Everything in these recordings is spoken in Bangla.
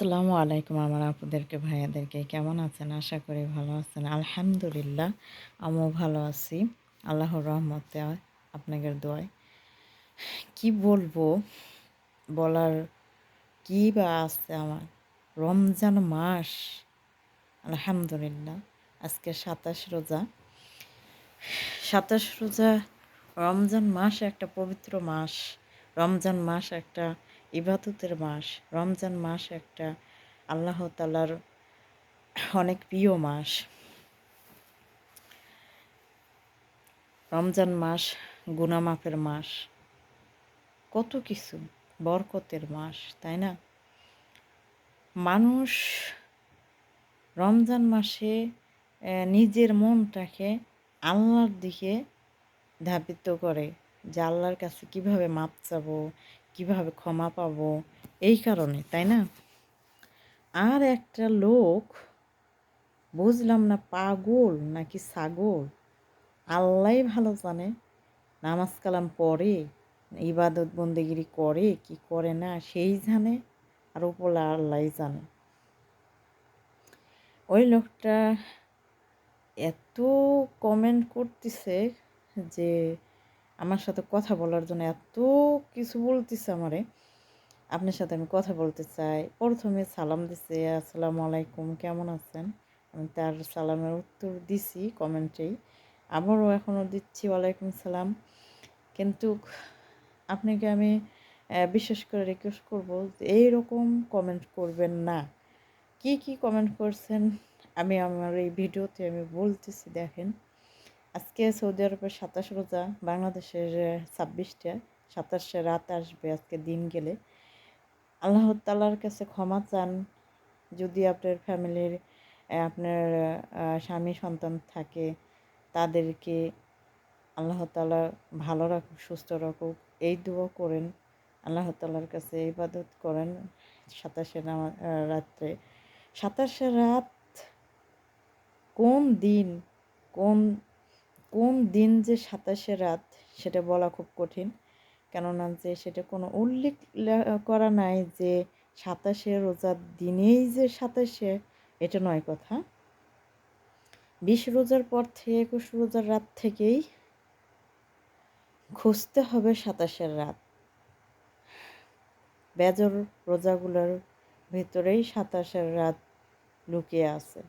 আসসালামু আলাইকুম আমার আপুদেরকে, ভাইয়াদেরকে, কেমন আছেন? আশা করি ভালো আছেন। আলহামদুলিল্লাহ, আমিও ভালো আছি। আল্লাহর রহমতে আপনাদের দোয়ায়। কি বলব? বলার কি বা আছে আমার? রমজান মাস। আলহামদুলিল্লাহ, আজকে সাতাশ রোজা। সাতাশ রোজা, রমজান মাস একটা পবিত্র মাস। রমজান মাস একটা ইবাদতের মাস, রমজান মাস একটা আল্লাহ তালার অনেক প্রিয় মাস। রমজান মাস গুনামাফের মাস, কত কিছু, বরকতের মাস, তাই না? মানুষ রমজান মাসে নিজের মনটাকে আল্লাহর দিকে ধাবিত করে, যে আল্লাহর কাছে কীভাবে মাপ চাবো কীভাবে ক্ষমা পাব? এই কারণে, তাই না? আর একটা লোক, বুঝলাম না পাগল নাকি ছাগল? আল্লাহ ভালো জানে, নামাজ কালাম পড়ে, ইবাদত বন্দেগিরি করে, কি করে না, সেই জানে আর উপলা আল্লাহ জানে। ওই লোকটা এত কমেন্ট করতেছে যে আমার সাথে কথা বলার জন্য এত কিছু বলতেছে আমারে। আপনার সাথে আমি কথা বলতে চাই। প্রথমে সালাম দিছে, আসসালামু আলাইকুম, কেমন আছেন? আমি তার সালামের উত্তর দিছি কমেন্টেই। আবারও এখনও দিচ্ছি, ওয়ালাইকুম সালাম। কিন্তু আপনাকে আমি বিশেষ করে রিকোয়েস্ট করব যে এইরকম কমেন্ট করবেন না। কি কি কমেন্ট করছেন? আমি আমার এই ভিডিওতে আমি বলতেছি, দেখেন। আজকে সৌদি আরবের সাতাশ রোজা, বাংলাদেশের ছাব্বিশটা, সাতাশে রাত আসবে, আজকে দিন গেলে। আল্লাহ তাল্লার কাছে ক্ষমা চান। যদি আপনার ফ্যামিলির আপনার স্বামী সন্তান থাকে, তাদেরকে আল্লাহ তালা ভালো রাখুক, সুস্থ রাখুক, এই দোয়া করেন। আল্লাহ তাল্লার কাছে ইবাদত করেন সাতাশে রাত্রে। সাতাশে রাত কোন দিন, কোন কোন দিন যে সাতাশে রাত সেটা বলা খুব কঠিন। কেননা যে সেটা কোনো উল্লেখ করা নাই যে সাতাশে রোজার দিনেই যে সাতাশে, এটা নয় কথা। বিশ রোজার পর থেকে একুশ রোজার রাত থেকেই খুঁজতে হবে সাতাশের রাত। বেজর রোজাগুলোর ভেতরেই সাতাশের রাত লুকিয়ে আছে।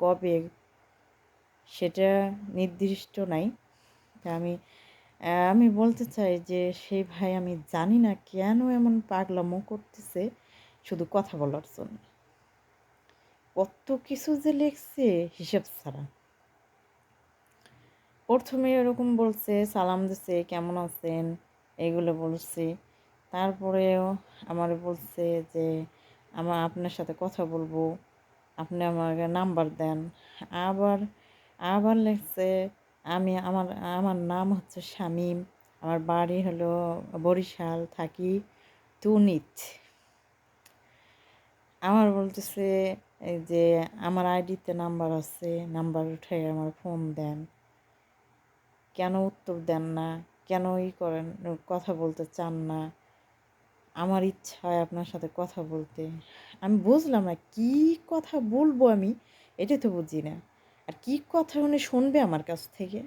কবে সেটা নির্দিষ্ট নাই। তা আমি আমি বলতে চাই যে সেই ভাই আমি জানি না কেন এমন পাগলামো করতেছে শুধু কথা বলার জন্য। কত কিছু যে লেখছে হিসেব ছাড়া। প্রথমে এরকম বলছে, সালাম দিছে, কেমন আছেন? এগুলো বলছে। তারপরেও আমার বলছে যে আমার আপনার সাথে কথা বলব। আপনি আমাকে নাম্বার দেন। আবার আবার লেখছে, আমি আমার আমার নাম হচ্ছে শামীম, আমার বাড়ি হলো বরিশাল, থাকি তুনিত। আমার বলতেছে যে আমার আইডিতে নাম্বার আছে, নাম্বার উঠে আমার ফোন দেন। কেন উত্তর দেন না? কেন ই করেন? কথা বলতে চান না? আমার ইচ্ছা হয় আপনার সাথে কথা বলতে। আমি বুঝলাম না, কী কথা বলব আমি? এটা তো বুঝি না। আর কী কথা উনি শুনবে আমার কাছ থেকে?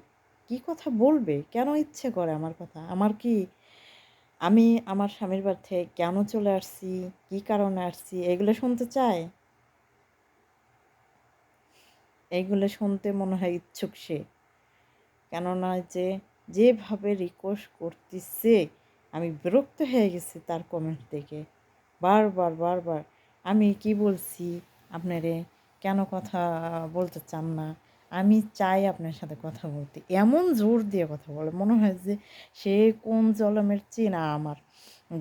কি কথা বলবে? কেন ইচ্ছে করে আমার কথা? আমার কি, আমি আমার স্বামীর বাড়ি থেকে কেন চলে আসছি? কি কারণে আসছি? এগুলো শুনতে চায়? এইগুলো শুনতে মনে হয় ইচ্ছুক সে। কেননা যে, যেভাবে রিকোয়েস্ট করতেছে, আমি বিরক্ত হয়ে গেছি তার কমেন্ট থেকে বারবার বারবার। আমি কি বলছি আপনারে? কেন কথা বলতে চান না? আমি চাই আপনার সাথে কথা বলতে। এমন জোর দিয়ে কথা বলে, মনে হয় যে সে কোন জলমের চেনা আমার।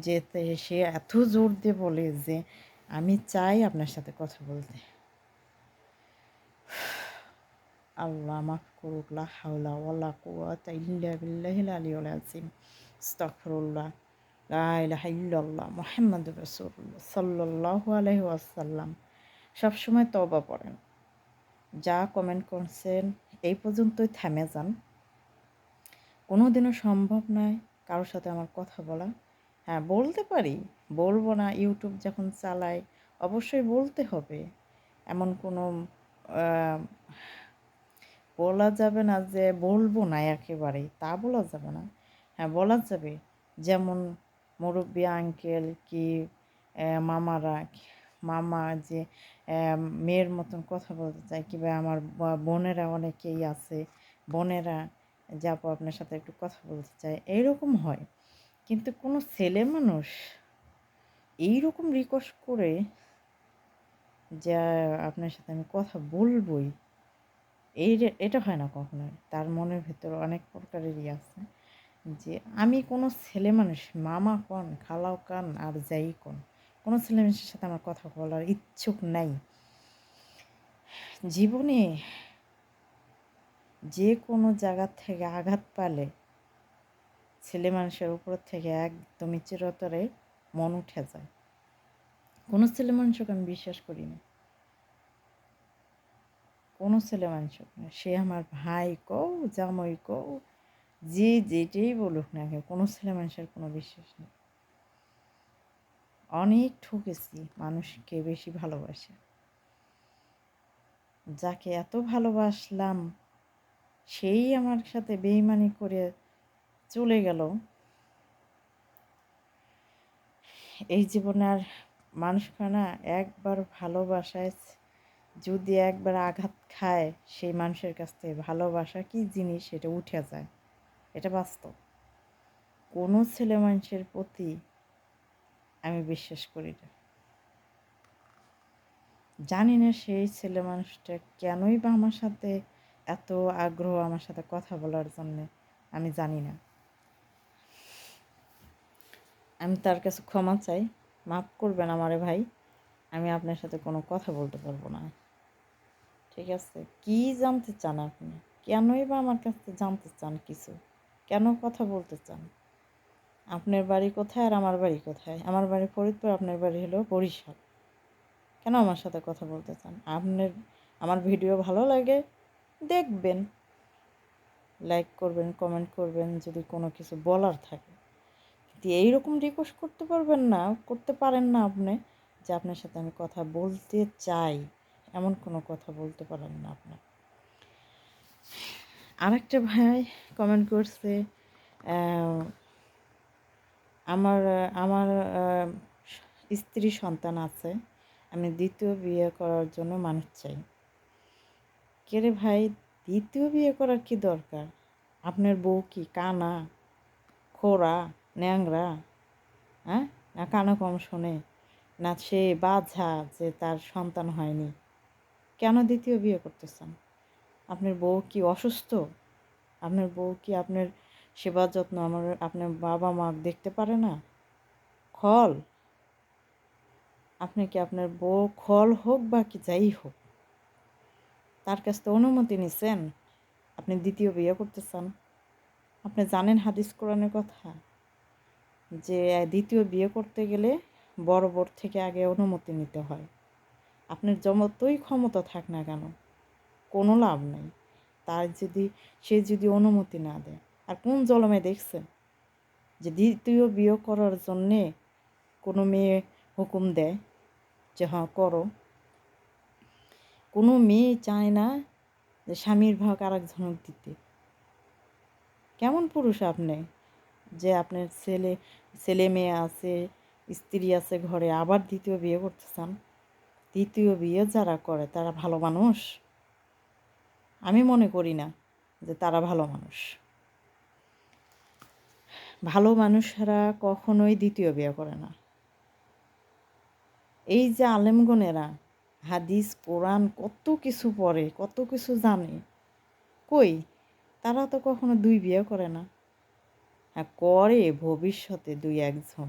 যে সে এত জোর দিয়ে বলে যে আমি চাই আপনার সাথে কথা বলতে। আল্লাহ মাফ করুক, লা হাওলা ওয়ালা কুয়াতা ইল্লা বিল্লাহিল আলিয়ুল আজিম আস্তাগফিরুল্লাহ। লা ইলাহা ইল্লাল্লাহ। মুহাম্মাদুর রাসূলুল্লাহ সাল্লাল্লাহু সবসময় তবা পড়েন। যা কমেন্ট করছেন, এই পর্যন্তই থেমে যান। কোনো দিনও সম্ভব নয় কারোর সাথে আমার কথা বলা। হ্যাঁ বলতে পারি, বলব না ইউটিউব যখন চালাই অবশ্যই বলতে হবে। এমন কোনো বলা যাবে না যে বলব না একেবারেই, তা বলা যাবে না। হ্যাঁ বলা যাবে। যেমন মুরব্বী আঙ্কেল কি মামারা মামা যে মেয়ের মতন কথা বলতে চায়, কিংবা আমার বোনেরা অনেকেই আছে, বোনেরা যাব আপনার সাথে একটু কথা বলতে চায়, এইরকম হয়। কিন্তু কোনো ছেলে মানুষ এইরকম রিকোয়েস্ট করে যে, আপনার সাথে আমি কথা বলবই, এই এটা হয় না কখনোই তার মনের ভেতর অনেক প্রকারেরই আছে যে, আমি কোনো ছেলে মানুষ, মামা কন, খালাও কান, আর যাই কন কোনো ছেলে মানুষের সাথে আমার কথা বলার ইচ্ছুক নাই। জীবনে যে কোনো জায়গা থেকে আঘাত পালে ছেলে মানুষের উপর থেকে একদমই চিরতরে মন উঠে যায়। কোনো ছেলে মানুষকে আমি বিশ্বাস করি না। কোনো ছেলে মানুষকে না। সে আমার ভাই কও, জামাই কও, যে যেটাই বলুক না কোনো ছেলে মানুষের কোনো বিশ্বাস নেই। অনেক ঠকেছি মানুষকে বেশি ভালোবাসে। যাকে এত ভালোবাসলাম, সেই আমার সাথে বেইমানি করে চলে গেল। এই জীবনে আর মানুষকে না একবার ভালোবাসায় যদি একবার আঘাত খায়, সেই মানুষের কাছ থেকে ভালোবাসা কি জিনিস, সেটা উঠে যায়। এটা বাস্তব। কোনো ছেলে মানুষের প্রতি আমি বিশ্বাস করি না। জানি না সেই ছেলে মানুষটা কেনই বা আমার সাথে এত আগ্রহ আমার সাথে কথা বলার জন্যে, আমি জানি না। আমি তার কাছে ক্ষমা চাই, মাফ করবেন আমারে ভাই, আমি আপনার সাথে কোনো কথা বলতে পারব না। ঠিক আছে? কি জানতে চান আপনি? কেনই বা আমার কাছে জানতে চান কিছু? কেন কথা বলতে চান? আপনার বাড়ি কোথায় আর আমার বাড়ি কোথায়? আমার বাড়ি ফরিদপুর, আপনার বাড়ি হলো বরিশাল। কেন আমার সাথে কথা বলতে চান? আপনার, আমার ভিডিও ভালো লাগে, দেখবেন। লাইক করবেন কমেন্ট করবেন, যদি কোনো কিছু বলার থাকে। কিন্তু এইরকম রিকোয়েস্ট করতে পারবেন না, করতে পারেন না আপনি, যে আপনার সাথে আমি কথা বলতে চাই। এমন কোনো কথা বলতে পারেন না আপনি। আরেকটা ভাই কমেন্ট করছে আমার আমার স্ত্রী সন্তান আছে। আমি দ্বিতীয় বিয়ে করার জন্য মানুষ চাই। কে রে ভাই, দ্বিতীয় বিয়ে করার কি দরকার? আপনার বউ কি কানা খোরা ন্যাংরা হ্যাঁ? না কানা কম শোনে, না সে বাঝা যে তার সন্তান হয়নি। কেন দ্বিতীয় বিয়ে করতেছেন? আপনার বউ কি অসুস্থ? আপনার বউ কি আপনার সেবা যত্ন আমার, আপনার বাবা মা দেখতে পারে না? খল। আপনি কি আপনার বউ খল হোক বা কি যাই হোক, তার কাছ থেকে অনুমতি নিছেন? আপনি দ্বিতীয় বিয়ে করতে চান। আপনি জানেন হাদিস কোরআনের কথা যে, দ্বিতীয় বিয়ে করতে গেলে বড় বড় থেকে আগে অনুমতি নিতে হয়। আপনার যতই ক্ষমতা থাক না কেন, কোনো লাভ নেই। তার যদি, সে যদি অনুমতি না দেয় আর কোন জলমে দেখছেন যে দ্বিতীয় বিয়ে করার জন্যে কোনো মেয়ে হুকুম দেয় যে হ্যাঁ করো। কোনো মেয়ে চায় না যে স্বামীর ভাগ আর একজনক দিতে। কেমন পুরুষ আপনি? যে আপনার ছেলে ছেলে মেয়ে আছে, স্ত্রী আছে ঘরে, আবার দ্বিতীয় বিয়ে করতে চান? দ্বিতীয় বিয়ে যারা করে, তারা ভালো মানুষ? আমি মনে করি না যে তারা ভালো মানুষ। ভালো মানুষরা কখনোই দ্বিতীয় বিয়ে করে না। এই যে আলেমগণেরা হাদিস, কোরআন কত কিছু পড়ে, কত কিছু জানে, কই? তারা তো কখনো দুই বিয়ে করে না। হ্যাঁ করে ভবিষ্যতে দুই একজন।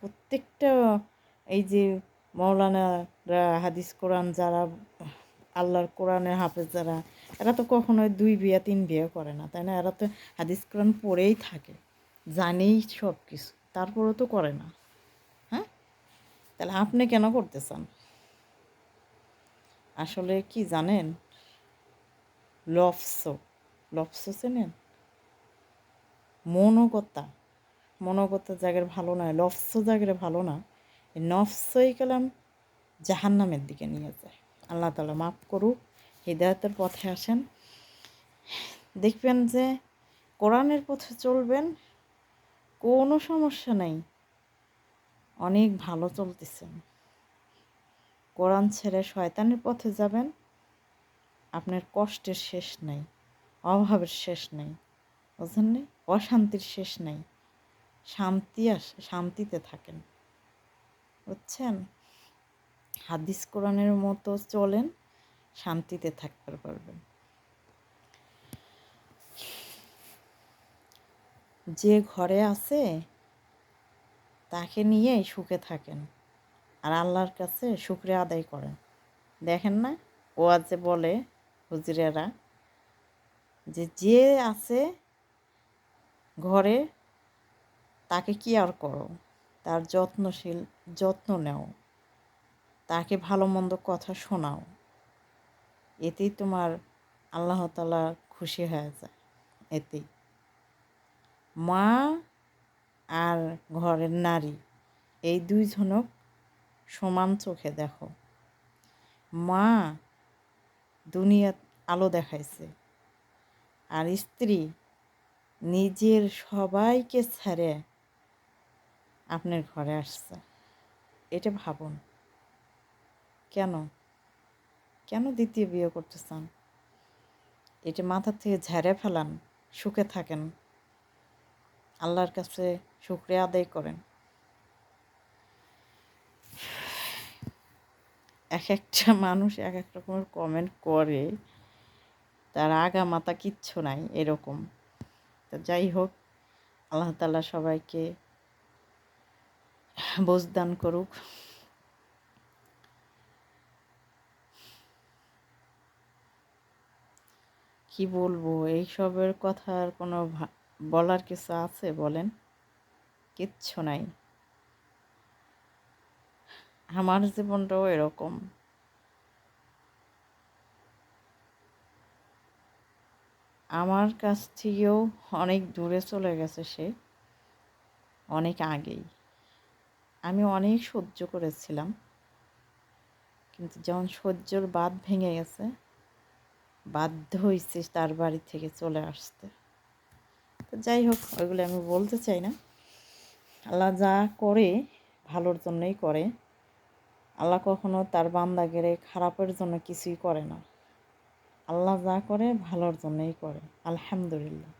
প্রত্যেকটা এই যে মৌলানারা হাদিস, কোরআন যারা, আল্লাহর কোরআনের হাফেজ যারা, এরা তো কখনোই দুই বিয়ে, তিন বিয়ে করে না, তাই না? এরা তো হাদিস, কোরআন পড়েই থাকে। জানেই সব কিছু তারপরেও তো করে না। হ্যাঁ? তাহলে আপনি কেন করতে চান আসলে কি জানেন? লফস লফস চেনেন? মনোগতা মনোগতা জায়গার ভালো নয়, লফস জায়গার ভালো না। নফসই কালাম জাহান্নামের দিকে নিয়ে যায়। আল্লাহ তালা মাফ করুক, হৃদায়তের পথে আসেন। দেখবেন যে কোরআনের পথে চলবেন কোনো সমস্যা নাই। অনেক ভালো চলতেছেন কোরআন ছেড়ে শয়তানের পথে যাবেন, আপনার কষ্টের শেষ নাই, অভাবের শেষ নেই বুঝলেন অশান্তির শেষ নাই। শান্তি আস, শান্তিতে থাকেন। বুঝছেন? হাদিস কোরআনের মতো চলেন, শান্তিতে থাকতে পারবেন। যে ঘরে আছে, তাকে নিয়েই সুখে থাকেন আর আল্লাহর কাছে শুক্রে আদায় করেন। দেখেন না ও যে বলে হুজুরেরা যে যে আছে ঘরে, তাকে কি আর করো? তার যত্নশীল, যত্ন নেও। তাকে ভালো মন্দ কথা শোনাও। এতেই তোমার আল্লাহ তালা খুশি হয়ে যায়। এতেই। মা আর ঘরের নারী। এই দুইজনক সমান চোখে দেখো। মা দুনিয়া আলো দেখাইছে আর স্ত্রী নিজের সবাইকে ছেড়ে আপনার ঘরে আসছে। এটা ভাবুন। কেন? কেন দ্বিতীয় বিয়ে করতে চান? এটা মাথার থেকে ঝেড়ে ফেলান সুখে থাকেন। আল্লাহর কাছে শুক্রিয়া আদায় করেন। এক একটা মানুষ এক এক রকমের কমেন্ট করে। তার আগা মাথা কিচ্ছু নাই এরকম। তো যাই হোক, আল্লাহ তালা সবাইকে বোঝদান করুক। কি বলব, এইসবের কথা আর কোনো বলার কিছু আছে বলেন? কিচ্ছু নাই। আমার জীবনটাও এরকম। আমার কাছ থেকেও অনেক দূরে চলে গেছে সে। অনেক আগেই। আমি অনেক সহ্য করেছিলাম। কিন্তু যখন সহ্যর বাদ ভেঙে গেছে, বাধ্য হয়েছে তার বাড়ি থেকে চলে আসতে। তো যাই হোক, ওইগুলো আমি বলতে চাই না। আল্লাহ যা করে, ভালোর জন্যই করে। আল্লাহ কখনো তার বান্দাগেরে খারাপের জন্য কিছুই করে না। আল্লাহ যা করে, ভালোর জন্যই করে। আলহামদুলিল্লাহ।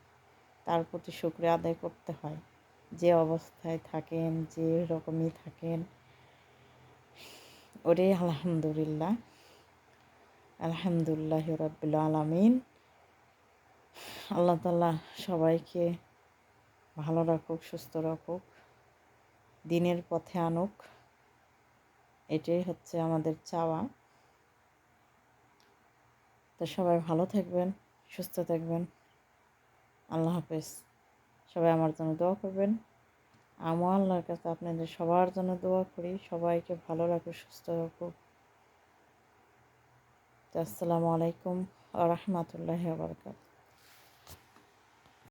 তার প্রতি শুক্রিয়া আদায় করতে হয়। যে অবস্থায় থাকেন, যে রকমই থাকেন, ওরে আলহামদুলিল্লাহ। আলহামদুলিল্লাহ রবিল আলমিন। আল্লাহ তাল্লাহ সবাইকে ভালো রাখুক, সুস্থ রাখুক, দিনের পথে আনুক। এটাই হচ্ছে আমাদের চাওয়া। তো সবাই ভালো থাকবেন, সুস্থ থাকবেন। আল্লাহ হাফেজ। সবাই আমার জন্য দোয়া করবেন। আমিও আল্লাহর কাছে আপনাদের সবার জন্য দোয়া করি। সবাইকে ভালো রাখুক, সুস্থ রাখুক। আসসালামু আলাইকুম রহমতুল্লাহ বারকাত